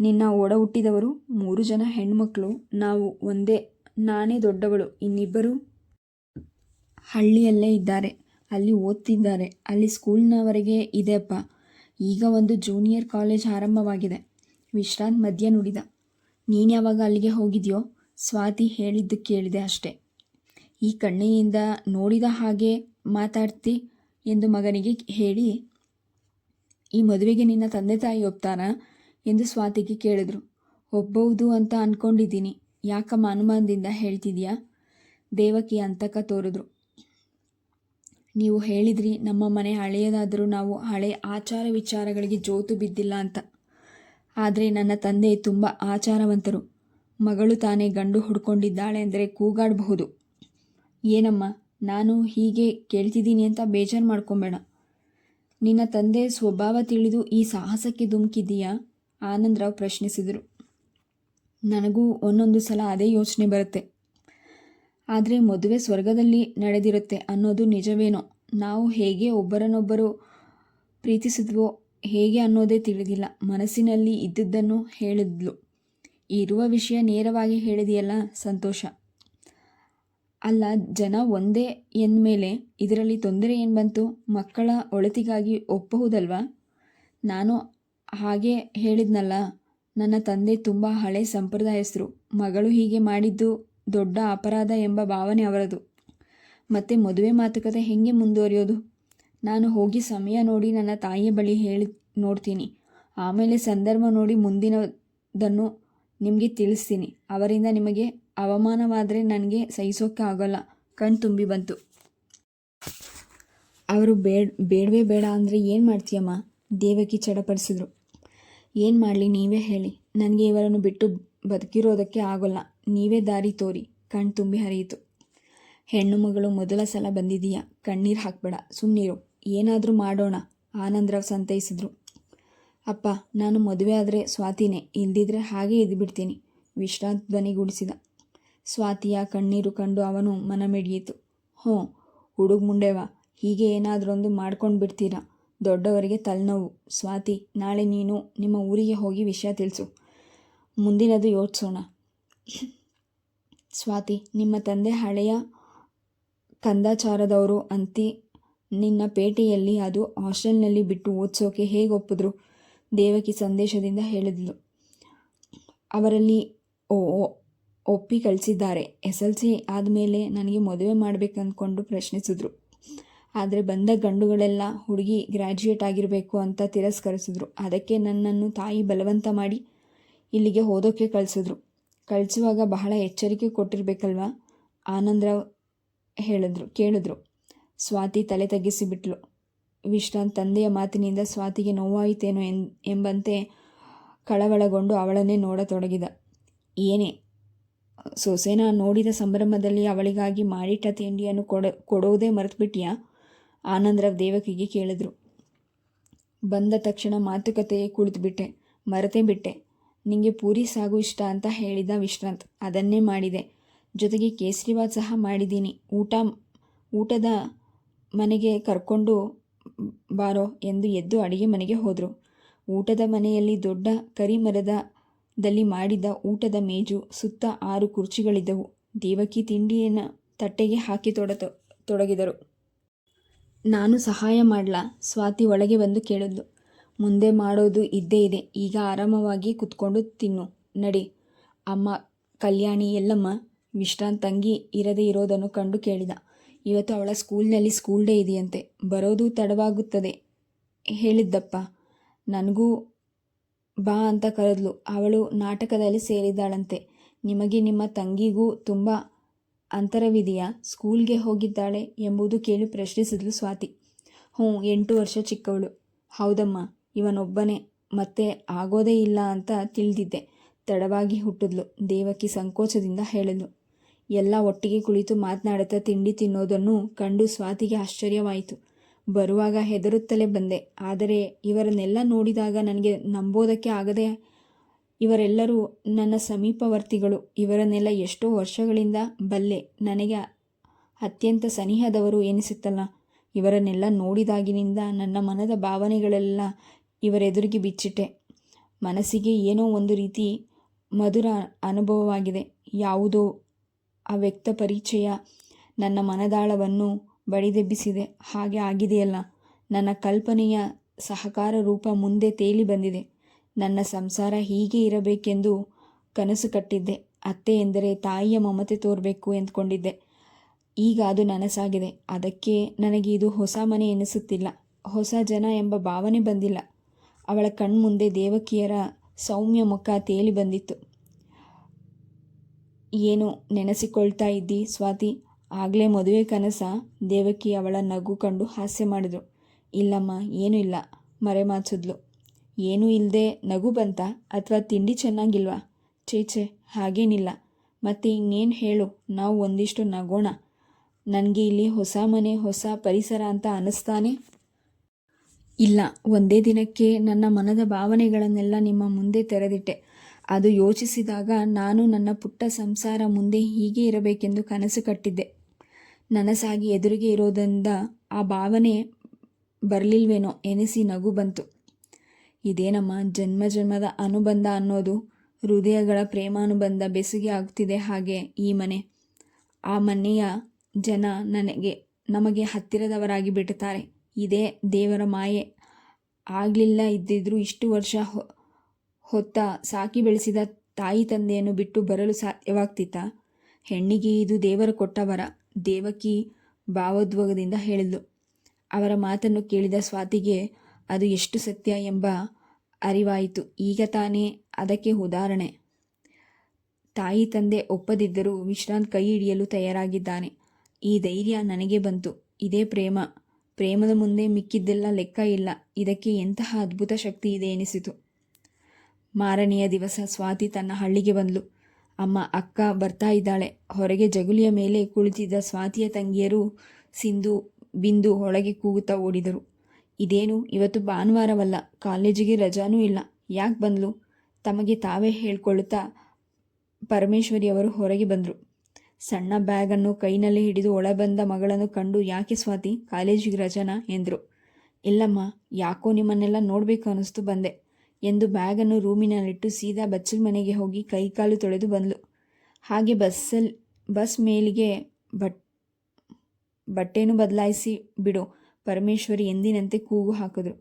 ನಿನ್ನ ಒಡ ಹುಟ್ಟಿದವರು ಮೂರು ಜನ ಹೆಣ್ಮಕ್ಳು. ನಾವು ಒಂದೇ, ನಾನೇ ದೊಡ್ಡವಳು. ಇನ್ನಿಬ್ಬರು ಹಳ್ಳಿಯಲ್ಲೇ ಇದ್ದಾರೆ. ಅಲ್ಲಿ ಓದ್ತಿದ್ದಾರೆ. ಅಲ್ಲಿ ಸ್ಕೂಲ್ನವರೆಗೆ ಇದೆಯಪ್ಪ ಈಗ ಒಂದು ಜೂನಿಯರ್ ಕಾಲೇಜ್ ಆರಂಭವಾಗಿದೆ. ವಿಶ್ರಾಂತ್ ಮಧ್ಯ ನುಡಿದ. ನೀನು ಯಾವಾಗ ಅಲ್ಲಿಗೆ ಹೋಗಿದೆಯೋ? ಸ್ವಾತಿ ಹೇಳಿದ್ದು ಕೇಳಿದೆ ಅಷ್ಟೆ. ಈ ಕಣ್ಣಿನಿಂದ ನೋಡಿದ ಹಾಗೆ ಮಾತಾಡ್ತಿ ಎಂದು ಮಗನಿಗೆ ಹೇಳಿ, ಈ ಮದುವೆಗೆ ನಿನ್ನ ತಂದೆ ತಾಯಿ ಒಪ್ತಾರಾ? ಎಂದು ಸ್ವಾತಿಗೆ ಕೇಳಿದ್ರು. ಒಪ್ಪಬಹುದು ಅಂತ ಅಂದ್ಕೊಂಡಿದ್ದೀನಿ ಯಾಕಮ್ಮ ಅನುಮಾನದಿಂದ ಹೇಳ್ತಿದ್ಯಾ? ದೇವಕಿ ಅಂತಕ ತೋರಿದ್ರು. ನೀವು ಹೇಳಿದ್ರಿ, ನಮ್ಮ ಮನೆ ಹಳೆಯದಾದರೂ ನಾವು ಹಳೆ ಆಚಾರ ವಿಚಾರಗಳಿಗೆ ಜೋತು ಬಿದ್ದಿಲ್ಲ ಅಂತ. ಆದರೆ ನನ್ನ ತಂದೆ ತುಂಬ ಆಚಾರವಂತರು. ಮಗಳು ತಾನೇ ಗಂಡು ಹುಡ್ಕೊಂಡಿದ್ದಾಳೆ ಅಂದರೆ ಕೂಗಾಡಬಹುದು. ಏನಮ್ಮ, ನಾನು ಹೀಗೆ ಕೇಳ್ತಿದ್ದೀನಿ ಅಂತ ಬೇಜಾರು ಮಾಡ್ಕೊಬೇಡ. ನಿನ್ನ ತಂದೆ ಸ್ವಭಾವ ತಿಳಿದು ಈ ಸಾಹಸಕ್ಕೆ ಧುಮುಕಿದ್ದೀಯಾ? ಆನಂದರಾವ್ ಪ್ರಶ್ನಿಸಿದರು. ನನಗೂ ಒಂದೊಂದು ಸಲ ಅದೇ ಯೋಚನೆ ಬರುತ್ತೆ. ಆದರೆ ಮದುವೆ ಸ್ವರ್ಗದಲ್ಲಿ ನಡೆದಿರುತ್ತೆ ಅನ್ನೋದು ನಿಜವೇನೋ? ನಾವು ಹೇಗೆ ಒಬ್ಬರನ್ನೊಬ್ಬರು ಪ್ರೀತಿಸಿದ್ವೋ ಹೇಗೆ ಅನ್ನೋದೇ ತಿಳಿದಿಲ್ಲ. ಮನಸ್ಸಿನಲ್ಲಿ ಇದ್ದಿದ್ದನ್ನು ಹೇಳಿದ್ಲು. ಇರುವ ವಿಷಯ ನೇರವಾಗಿ ಹೇಳಿದೆಯಲ್ಲ, ಸಂತೋಷ. ಅಲ್ಲ, ಜನ ಒಂದೇ ಎಂದಮೇಲೆ ಇದರಲ್ಲಿ ತೊಂದರೆ ಏನು ಬಂತು? ಮಕ್ಕಳ ಒಳಿತಿಗಾಗಿ ಒಪ್ಪಬಹುದಲ್ವಾ ನಾನು ಹಾಗೆ ಹೇಳಿದ್ನಲ್ಲ, ನನ್ನ ತಂದೆ ತುಂಬ ಹಳೆ ಸಂಪ್ರದಾಯಸ್ಥರು. ಮಗಳು ಹೀಗೆ ಮಾಡಿದ್ದು ದೊಡ್ಡ ಅಪರಾಧ ಎಂಬ ಭಾವನೆ ಅವರದು. ಮತ್ತು ಮದುವೆ ಮಾತುಕತೆ ಹೇಗೆ ಮುಂದುವರಿಯೋದು? ನಾನು ಹೋಗಿ ಸಮಯ ನೋಡಿ ನನ್ನ ತಾಯಿಯ ಬಳಿ ಹೇಳಿ ನೋಡ್ತೀನಿ. ಆಮೇಲೆ ಸಂದರ್ಭ ನೋಡಿ ಮುಂದಿನದನ್ನು ನಿಮಗೆ ತಿಳಿಸ್ತೀನಿ. ಅವರಿಂದ ನಿಮಗೆ ಅವಮಾನವಾದರೆ ನನಗೆ ಸಹಿಸೋಕ್ಕೆ ಆಗೋಲ್ಲ ಕಣ್ ತುಂಬಿ ಬಂತು. ಅವರು ಬೇಡ, ಬೇಡವೇ ಬೇಡ ಅಂದರೆ ಏನು ಮಾಡ್ತೀಯಮ್ಮ? ದೇವಕಿ ಚಡಪಡಿಸಿದ್ರು. ಏನು ಮಾಡಲಿ, ನೀವೇ ಹೇಳಿ. ನನಗೆ ಇವರನ್ನು ಬಿಟ್ಟು ಬದುಕಿರೋದಕ್ಕೆ ಆಗೋಲ್ಲ. ನೀವೇ ದಾರಿ ತೋರಿ. ಕಣ್ ತುಂಬಿ ಹರಿಯಿತು. ಹೆಣ್ಣು ಮಗಳು, ಮೊದಲ ಸಲ ಬಂದಿದೀಯಾ. ಕಣ್ಣೀರು ಹಾಕ್ಬೇಡ. ಸುಮ್ಮನಿರು ಏನಾದರೂ ಮಾಡೋಣ. ಆನಂದರಾವ್ ಸಂತೈಸಿದ್ರು. ಅಪ್ಪ, ನಾನು ಮದುವೆ ಆದರೆ ಸ್ವಾತಿನೇ. ಇಲ್ದಿದ್ರೆ ಹಾಗೇ ಇದ್ಬಿಡ್ತೀನಿ. ವಿಶ್ರಾಂತ್ ಧ್ವನಿಗೂಡಿಸಿದ. ಸ್ವಾತಿಯ ಕಣ್ಣೀರು ಕಂಡು ಅವನು ಮನಮಿಡಿಯಿತು. ಹ್ಞೂ, ಹುಡುಗ ಮುಂಡೆವ? ಹೀಗೆ ಏನಾದರೊಂದು ಮಾಡ್ಕೊಂಡು ಬಿಡ್ತೀರಾ? ದೊಡ್ಡವರಿಗೆ ತಲೆನೋವು. ಸ್ವಾತಿ, ನಾಳೆ ನೀನು ನಿಮ್ಮ ಊರಿಗೆ ಹೋಗಿ ವಿಷಯ ತಿಳಿಸು. ಮುಂದಿನದು ಯೋಚಿಸೋಣ. ಸ್ವಾತಿ, ನಿಮ್ಮ ತಂದೆ ಹಳೆಯ ಕಂದಾಚಾರದವರು ಅಂತಿ, ನಿನ್ನ ಪೇಟೆಯಲ್ಲಿ ಅದು ಹಾಸ್ಟೆಲ್ನಲ್ಲಿ ಬಿಟ್ಟು ಓದಿಸೋಕೆ ಹೇಗೆ ಒಪ್ಪಿದ್ರು? ದೇವಕಿ ಸಂದೇಶದಿಂದ ಹೇಳಿದ್ಲು. ಅವರಲ್ಲಿ ಓ, ಓ- ಒಪ್ಪಿ ಕಳಿಸಿದ್ದಾರೆ. ಎಸ್ ಎಲ್ ಸಿ ಆದಮೇಲೆ ನನಗೆ ಮದುವೆ ಮಾಡಬೇಕಂದ್ಕೊಂಡು ಪ್ರಶ್ನಿಸಿದ್ರು. ಆದರೆ ಬಂದ ಗಂಡುಗಳೆಲ್ಲ ಹುಡುಗಿ ಗ್ರ್ಯಾಜುಯೇಟ್ ಆಗಿರಬೇಕು ಅಂತ ತಿರಸ್ಕರಿಸಿದ್ರು. ಅದಕ್ಕೆ ನನ್ನನ್ನು ತಾಯಿ ಬಲವಂತ ಮಾಡಿ ಇಲ್ಲಿಗೆ ಓದೋಕ್ಕೆ ಕಳಿಸಿದ್ರು. ಕಳಿಸುವಾಗ ಬಹಳ ಎಚ್ಚರಿಕೆ ಕೊಟ್ಟಿರಬೇಕಲ್ವಾ? ಆನಂದರಾವ್ ಹೇಳಿದ್ರು, ಕೇಳಿದ್ರು. ಸ್ವಾತಿ ತಲೆ ತಗ್ಗಿಸಿಬಿಟ್ಲು. ವಿಶ್ರಾಂತ್ ತಂದೆಯ ಮಾತಿನಿಂದ ಸ್ವಾತಿಗೆ ನೋವಾಯಿತೇನೋ ಎಂಬಂತೆ ಕಳವಳಗೊಂಡು ಅವಳನ್ನೇ ನೋಡತೊಡಗಿದ. ಏನೇ ಸೊಸೆನ ನೋಡಿದ ಸಂಭ್ರಮದಲ್ಲಿ ಅವಳಿಗಾಗಿ ಮಾಡಿಟ್ಟ ತಿಂಡಿಯನ್ನು ಕೊಡ, ಕೊಡೋದೇ ಮರೆತುಬಿಟ್ಟಿಯ ಆನಂದರಾವ್ ದೇವಕಿಗೆ ಕೇಳಿದ್ರು. ಬಂದ ತಕ್ಷಣ ಮಾತುಕತೆಯೇ ಕುಳಿತುಬಿಟ್ಟೆ. ಮರೆತೇ ಬಿಟ್ಟೆ. ನಿಮಗೆ ಪೂರಿ ಸಾಗು ಇಷ್ಟ ಅಂತ ಹೇಳಿದ ವಿಶ್ರಾಂತ್. ಅದನ್ನೇ ಮಾಡಿದೆ. ಜೊತೆಗೆ ಕೇಸರಿಬಾತ್ ಸಹ ಮಾಡಿದ್ದೀನಿ. ಊಟ, ಊಟದ ಮನೆಗೆ ಕರ್ಕೊಂಡು ಬಾರೋ ಎಂದು ಎದ್ದು ಅಡಿಗೆ ಮನೆಗೆ ಹೋದರು. ಊಟದ ಮನೆಯಲ್ಲಿ ದೊಡ್ಡ ಕರಿಮರದ ದಲ್ಲಿ ಮಾಡಿದ ಊಟದ ಮೇಜು ಸುತ್ತ ಆರು ಕುರ್ಚಿಗಳಿದ್ದವು. ದೇವಕಿ ತಿಂಡಿಯನ್ನು ತಟ್ಟೆಗೆ ಹಾಕಿ ತೊಡತ, ತೊಡಗಿದರು. ನಾನು ಸಹಾಯ ಮಾಡಲಾ? ಸ್ವಾತಿ ಒಳಗೆ ಬಂದು ಕೇಳಿದ್ಲು. ಮುಂದೆ ಮಾಡೋದು ಇದ್ದೇ ಇದೆ. ಈಗ ಆರಾಮವಾಗಿ ಕುತ್ಕೊಂಡು ತಿನ್ನು. ನಡಿ. ಅಮ್ಮ, ಕಲ್ಯಾಣಿ, ಎಲ್ಲಮ್ಮ, ವಿಶ್ರಾಂತ್ ತಂಗಿ ಇರದೇ ಇರೋದನ್ನು ಕಂಡು ಕೇಳಿದ. ಇವತ್ತು ಅವಳ ಸ್ಕೂಲ್ನಲ್ಲಿ ಸ್ಕೂಲ್ ಡೇ ಇದೆಯಂತೆ. ಬರೋದು ತಡವಾಗುತ್ತದೆ. ಹೇಳಿದ್ದಪ್ಪ. ನನಗೂ ಬಾ ಅಂತ ಕರೆದ್ಲು. ಅವಳು ನಾಟಕದಲ್ಲಿ ಸೇರಿದ್ದಾಳಂತೆ. ನಿಮಗೆ ನಿಮ್ಮ ತಂಗಿಗೂ ತುಂಬ ಅಂತರವಿದೆಯಾ? ಸ್ಕೂಲ್ಗೆ ಹೋಗಿದ್ದಾಳೆ ಎಂಬುದು ಕೇಳಿ ಪ್ರಶ್ನಿಸಿದ್ಲು ಸ್ವಾತಿ. ಹ್ಞೂ, ಎಂಟು ವರ್ಷ ಚಿಕ್ಕವಳು. ಹೌದಮ್ಮ, ಇವನೊಬ್ಬನೇ. ಮತ್ತೆ ಆಗೋದೇ ಇಲ್ಲ ಅಂತ ತಿಳಿದಿದ್ದೆ. ತಡವಾಗಿ ಹುಟ್ಟಿದ್ಲು. ದೇವಕಿ ಸಂಕೋಚದಿಂದ ಹೇಳಿದ್ಲು. ಎಲ್ಲ ಒಟ್ಟಿಗೆ ಕುಳಿತು ಮಾತನಾಡುತ್ತಾ ತಿಂಡಿ ತಿನ್ನೋದನ್ನು ಕಂಡು ಸ್ವಾತಿಗೆ ಆಶ್ಚರ್ಯವಾಯಿತು. ಬರುವಾಗ ಹೆದರುತ್ತಲೇ ಬಂದೆ. ಆದರೆ ಇವರನ್ನೆಲ್ಲ ನೋಡಿದಾಗ ನನಗೆ ನಂಬೋದಕ್ಕೆ ಆಗದೆ ಇವರೆಲ್ಲರೂ ನನ್ನ ಸಮೀಪವರ್ತಿಗಳು. ಇವರನ್ನೆಲ್ಲ ಎಷ್ಟೋ ವರ್ಷಗಳಿಂದ ಬಲ್ಲೆ. ನನಗೆ ಅತ್ಯಂತ ಸನಿಹದವರು ಎನಿಸುತ್ತಲ್ಲ. ಇವರನ್ನೆಲ್ಲ ನೋಡಿದಾಗಿನಿಂದ ನನ್ನ ಮನದ ಭಾವನೆಗಳೆಲ್ಲ ಇವರೆದುರಿಗೆ ಬಿಚ್ಚಿಟ್ಟೆ. ಮನಸ್ಸಿಗೆ ಏನೋ ಒಂದು ರೀತಿ ಮಧುರ ಅನುಭವವಾಗಿದೆ. ಯಾವುದೋ ಅವ್ಯಕ್ತ ಪರಿಚಯ ನನ್ನ ಮನದಾಳವನ್ನು ಬಡಿದೆಬ್ಬಿಸಿದೆ. ಹಾಗೆ ಆಗಿದೆಯಲ್ಲ. ನನ್ನ ಕಲ್ಪನೆಯ ಸಹಕಾರ ರೂಪ ಮುಂದೆ ತೇಲಿ ಬಂದಿದೆ. ನನ್ನ ಸಂಸಾರ ಹೀಗೆ ಇರಬೇಕೆಂದು ಕನಸು ಕಟ್ಟಿದ್ದೆ. ಅತ್ತೆ ಎಂದರೆ ತಾಯಿಯ ಮಮತೆ ತೋರಬೇಕು ಎಂದ್ಕೊಂಡಿದ್ದೆ. ಈಗ ಅದು ನನಸಾಗಿದೆ. ಅದಕ್ಕೆ ನನಗೆ ಇದು ಹೊಸ ಮನೆ ಎನಿಸುತ್ತಿಲ್ಲ. ಹೊಸ ಜನ ಎಂಬ ಭಾವನೆ ಬಂದಿಲ್ಲ. ಅವಳ ಕಣ್ಮುಂದೆ ದೇವಕಿಯರ ಸೌಮ್ಯ ಮುಖ ತೇಲಿ ಬಂದಿತ್ತು. ಏನು ನೆನೆಸಿಕೊಳ್ತಾ ಇದ್ದಿ ಸ್ವಾತಿ? ಆಗಲೇ ಮದುವೆ ಕನಸ ದೇವಕಿ ಅವಳ ನಗು ಕಂಡು ಹಾಸ್ಯ ಮಾಡಿದ್ರು. ಇಲ್ಲಮ್ಮ, ಏನೂ ಇಲ್ಲ, ಮರೆಮಾಚಿದ್ಲು. ಏನೂ ಇಲ್ಲದೆ ನಗು ಬಂತ ಅಥವಾ ತಿಂಡಿ ಚೆನ್ನಾಗಿಲ್ವಾ? ಚೇಚೆ ಹಾಗೇನಿಲ್ಲ. ಮತ್ತೆ ಇನ್ನೇನು ಹೇಳು, ನಾವು ಒಂದಿಷ್ಟು ನಗೋಣ. ನನಗೆ ಇಲ್ಲಿ ಹೊಸ ಮನೆ, ಹೊಸ ಪರಿಸರ ಅಂತ ಅನ್ನಿಸ್ತಾನೆ ಇಲ್ಲ, ಒಂದೇ ದಿನಕ್ಕೆ ನನ್ನ ಮನದ ಭಾವನೆಗಳನ್ನೆಲ್ಲ ನಿಮ್ಮ ಮುಂದೆ ತೆರೆದಿಟ್ಟೆ. ಅದು ಯೋಚಿಸಿದಾಗ ನಾನು ನನ್ನ ಪುಟ್ಟ ಸಂಸಾರ ಮುಂದೆ ಹೀಗೆ ಇರಬೇಕೆಂದು ಕನಸು ಕಟ್ಟಿದ್ದೆ. ನನಸಾಗಿ ಎದುರಿಗೆ ಇರೋದರಿಂದ ಆ ಭಾವನೆ ಬರಲಿಲ್ವೇನೋ ಎನಿಸಿ ನಗು ಬಂತು. ಇದೇನಮ್ಮ ಜನ್ಮ ಜನ್ಮದ ಅನುಬಂಧ ಅನ್ನೋದು ಹೃದಯಗಳ ಪ್ರೇಮಾನುಬಂಧ ಬೆಸುಗೆ ಆಗ್ತಿದೆ ಹಾಗೆ ಈ ಮನೆ. ಆ ಮನೆಯ ಜನ ನನಗೆ, ನಮಗೆ ಹತ್ತಿರದವರಾಗಿ ಬಿಡುತ್ತಾರೆ. ಇದೇ ದೇವರ ಮಾಯೆ. ಆಗಲಿಲ್ಲ ಇದ್ದಿದ್ರೂ ಇಷ್ಟು ವರ್ಷ ಹೊತ್ತ ಸಾಕಿ ಬೆಳೆಸಿದ ತಾಯಿ ತಂದೆಯನ್ನು ಬಿಟ್ಟು ಬರಲು ಸಾಧ್ಯವಾಗ್ತಿತ್ತ? ಹೆಣ್ಣಿಗೆ ಇದು ದೇವರು ಕೊಟ್ಟ ವರ. ದೇವಕಿ ಭಾವೋದ್ವೇಗದಿಂದ ಹೇಳಿದ್ಲು. ಅವರ ಮಾತನ್ನು ಕೇಳಿದ ಸ್ವಾತಿಗೆ ಅದು ಎಷ್ಟು ಸತ್ಯ ಎಂಬ ಅರಿವಾಯಿತು. ಈಗ ತಾನೇ ಅದಕ್ಕೆ ಉದಾಹರಣೆ. ತಾಯಿ ತಂದೆ ಒಪ್ಪದಿದ್ದರೂ ವಿಶ್ರಾಂತ್ ಕೈ ಹಿಡಿಯಲು ತಯಾರಾಗಿದ್ದಾನೆ. ಈ ಧೈರ್ಯ ನನಗೆ ಬಂತು. ಇದೇ ಪ್ರೇಮ. ಪ್ರೇಮದ ಮುಂದೆ ಮಿಕ್ಕಿದ್ದೆಲ್ಲ ಲೆಕ್ಕ ಇಲ್ಲ. ಇದಕ್ಕೆ ಎಂತಹ ಅದ್ಭುತ ಶಕ್ತಿ ಇದೆ ಎನಿಸಿತು. ಮಾರನೆಯ ದಿವಸ ಸ್ವಾತಿ ತನ್ನ ಹಳ್ಳಿಗೆ ಬಂದ್ಲು. ಅಮ್ಮ, ಅಕ್ಕ ಬರ್ತಾ ಇದ್ದಾಳೆ. ಹೊರಗೆ ಜಗುಲಿಯ ಮೇಲೆ ಕುಳಿತಿದ್ದ ಸ್ವಾತಿಯ ತಂಗಿಯರು ಸಿಂಧು ಬಿಂದು ಒಳಗೆ ಕೂಗುತ್ತಾ ಓಡಿದರು. ಇದೇನು? ಇವತ್ತು ಭಾನುವಾರವಲ್ಲ. ಕಾಲೇಜಿಗೆ ರಜಾನೂ ಇಲ್ಲ. ಯಾಕೆ ಬಂದ್ಲು? ತಮಗೆ ತಾವೇ ಹೇಳ್ಕೊಳ್ಳುತ್ತಾ ಪರಮೇಶ್ವರಿ ಅವರು ಹೊರಗೆ ಬಂದರು. ಸಣ್ಣ ಬ್ಯಾಗನ್ನು ಕೈನಲ್ಲಿ ಹಿಡಿದು ಒಳಬಂದ ಮಗಳನ್ನು ಕಂಡು, ಯಾಕೆ ಸ್ವಾತಿ? ಕಾಲೇಜಿಗೆ ರಜನಾ? ಎಂದರು. ಇಲ್ಲಮ್ಮ, ಯಾಕೋ ನಿಮ್ಮನ್ನೆಲ್ಲ ನೋಡಬೇಕು ಅನ್ನಿಸ್ತು ಬಂದೆ. ಎಂದು ಬ್ಯಾಗನ್ನು ರೂಮಿನಲ್ಲಿಟ್ಟು ಸೀದಾ ಬಚ್ಚಲ್ ಮನೆಗೆ ಹೋಗಿ ಕೈಕಾಲು ತೊಳೆದು ಬಂದಳು ಹಾಗೆ ಬಸ್ಸಲ್, ಬಸ್ ಮೇಲಿಗೆ ಬಟ್, ಬಟ್ಟೆನೂ ಬದಲಾಯಿಸಿ ಬಿಡು, ಪರಮೇಶ್ವರಿ ಎಂದಿನಂತೆ ಕೂಗು ಹಾಕಿದ್ರು.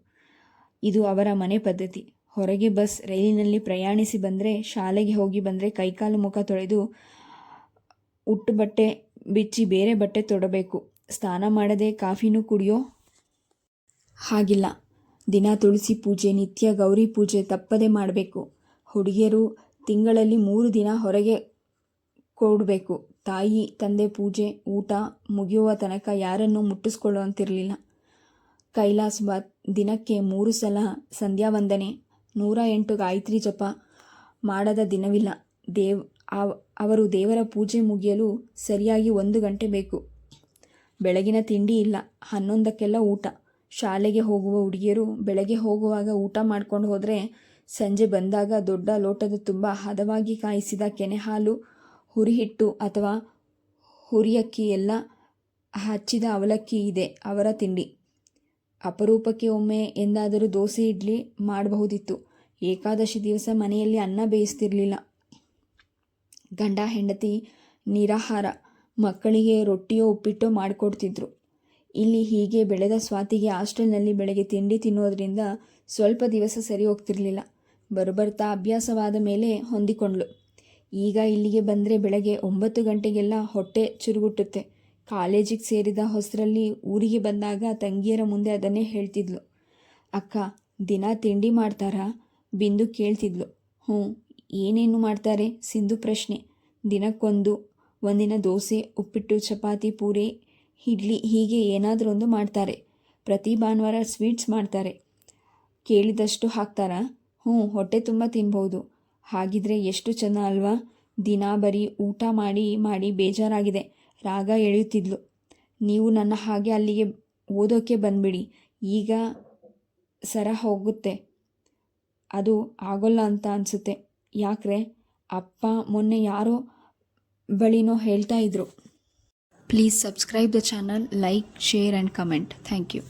ಇದು ಅವರ ಮನೆ ಪದ್ಧತಿ. ಹೊರಗೆ ಬಸ್ ರೈಲಿನಲ್ಲಿ ಪ್ರಯಾಣಿಸಿ ಬಂದರೆ, ಶಾಲೆಗೆ ಹೋಗಿ ಬಂದರೆ ಕೈಕಾಲು ಮುಖ ತೊಳೆದು ಉಟ್ಟು ಬಟ್ಟೆ ಬಿಚ್ಚಿ ಬೇರೆ ಬಟ್ಟೆ ತೊಡಬೇಕು. ಸ್ನಾನ ಮಾಡದೆ ಕಾಫಿನೂ ಕುಡಿಯೋ ಹಾಗಿಲ್ಲ. ದಿನ ತುಳಸಿ ಪೂಜೆ, ನಿತ್ಯ ಗೌರಿ ಪೂಜೆ ತಪ್ಪದೆ ಮಾಡಬೇಕು. ಹುಡುಗಿಯರು ತಿಂಗಳಲ್ಲಿ ಮೂರು ದಿನ ಹೊರಗೆ ಕೊಡಬೇಕು. ತಾಯಿ, ತಂದೆ ಪೂಜೆ, ಊಟ ಮುಗಿಯುವ ತನಕ ಯಾರನ್ನೂ ಮುಟ್ಟಿಸ್ಕೊಳ್ಳುವಂತಿರಲಿಲ್ಲ. ಕೈಲಾಸ್ ಬಾತ್ ದಿನಕ್ಕೆ ಮೂರು ಸಲ ಸಂಧ್ಯಾ ವಂದನೆ, ನೂರ ಎಂಟು ಗಾಯತ್ರಿ ಜಪ ಮಾಡದ ದಿನವಿಲ್ಲ. ದೇವ್ ಅವ್- ಅವರು ದೇವರ ಪೂಜೆ ಮುಗಿಯಲು ಸರಿಯಾಗಿ ಒಂದು ಗಂಟೆ ಬೇಕು. ಬೆಳಗಿನ ತಿಂಡಿ ಇಲ್ಲ, ಹನ್ನೊಂದಕ್ಕೆಲ್ಲ ಊಟ. ಶಾಲೆಗೆ ಹೋಗುವ ಹುಡುಗಿಯರು ಬೆಳಗ್ಗೆ ಹೋಗುವಾಗ ಊಟ ಮಾಡ್ಕೊಂಡು ಹೋದರೆ ಸಂಜೆ ಬಂದಾಗ ದೊಡ್ಡ ಲೋಟದ ತುಂಬ ಹದವಾಗಿ ಕಾಯಿಸಿದ ಕೆನೆ ಹಾಲು ಹುರಿಹಿಟ್ಟು ಅಥವಾ ಹುರಿಯಕ್ಕಿ ಎಲ್ಲ ಹಚ್ಚಿದ ಅವಲಕ್ಕಿ ಇದೆ, ಅವರ ತಿಂಡಿ. ಅಪರೂಪಕ್ಕೆ ಒಮ್ಮೆ ಎಂದಾದರೂ ದೋಸೆ ಇಡ್ಲಿ ಮಾಡಬಹುದಿತ್ತು. ಏಕಾದಶಿ ದಿವಸ ಮನೆಯಲ್ಲಿ ಅನ್ನ ಬೇಯಿಸ್ತಿರಲಿಲ್ಲ. ಗಂಡ, ಹೆಂಡತಿ, ನಿರಾಹಾರ, ಮಕ್ಕಳಿಗೆ ರೊಟ್ಟಿಯೋ, ಉಪ್ಪಿಟ್ಟೋ ಮಾಡಿಕೊಡ್ತಿದ್ರು. ಇಲ್ಲಿ ಹೀಗೆ ಬೆಳೆದ ಸ್ವಾತಿಗೆ ಹಾಸ್ಟೆಲ್ನಲ್ಲಿ ಬೆಳಗ್ಗೆ ತಿಂಡಿ ತಿನ್ನೋದ್ರಿಂದ ಸ್ವಲ್ಪ ದಿವಸ ಸರಿ ಹೋಗ್ತಿರ್ಲಿಲ್ಲ. ಬರುಬರ್ತಾ ಅಭ್ಯಾಸವಾದ ಮೇಲೆ ಹೊಂದಿಕೊಂಡ್ಳು. ಈಗ ಇಲ್ಲಿಗೆ ಬಂದರೆ ಬೆಳಗ್ಗೆ ಒಂಬತ್ತು ಗಂಟೆಗೆಲ್ಲ ಹೊಟ್ಟೆ ಚುರುಗುಟ್ಟುತ್ತೆ ಕಾಲೇಜಿಗೆ ಸೇರಿದ ಹೊಸರಲ್ಲಿ ಊರಿಗೆ ಬಂದಾಗ ತಂಗಿಯರ ಮುಂದೆ ಅದನ್ನೇ ಹೇಳ್ತಿದ್ಲು. ಅಕ್ಕ, ದಿನ ತಿಂಡಿ ಮಾಡ್ತಾರಾ? ಬಿಂದು ಕೇಳ್ತಿದ್ಲು. ಹ್ಞೂ, ಏನೇನು ಮಾಡ್ತಾರೆ? ಸಿಂಧು ಪ್ರಶ್ನೆ. ದಿನಕ್ಕೊಂದು, ಒಂದಿನ ದೋಸೆ, ಉಪ್ಪಿಟ್ಟು, ಚಪಾತಿ, ಪೂರಿ ಇಡ್ಲಿ ಹೀಗೆ ಏನಾದರೂ ಒಂದು ಮಾಡ್ತಾರೆ. ಪ್ರತಿ ಭಾನುವಾರ ಸ್ವೀಟ್ಸ್ ಮಾಡ್ತಾರೆ. ಕೇಳಿದಷ್ಟು ಹಾಕ್ತಾರಾ? ಹ್ಞೂ, ಹೊಟ್ಟೆ ತುಂಬ ತಿನ್ಬೋದು. ಹಾಗಿದ್ರೆ ಎಷ್ಟು ಚೆನ್ನ ಅಲ್ವಾ? ದಿನ ಬರೀ ಊಟ ಮಾಡಿ ಮಾಡಿ ಬೇಜಾರಾಗಿದೆ. ರಾಗ ಎಳೆಯುತ್ತಿದ್ಲು. ನೀವು ನನ್ನ ಹಾಗೆ ಅಲ್ಲಿಗೆ ಓದೋಕ್ಕೆ ಬಂದ್ಬಿಡಿ. ಈಗ ಸರ ಹೋಗುತ್ತೆ. ಅದು ಆಗೋಲ್ಲ ಅಂತ ಅನಿಸುತ್ತೆ. ಯಾಕ್ರೆ, ಅಪ್ಪ ಮೊನ್ನೆ ಯಾರೋ ಬಳಿನೋ ಹೇಳ್ತಾ ಇದ್ರು. Please subscribe the channel, like, share and comment. Thank you.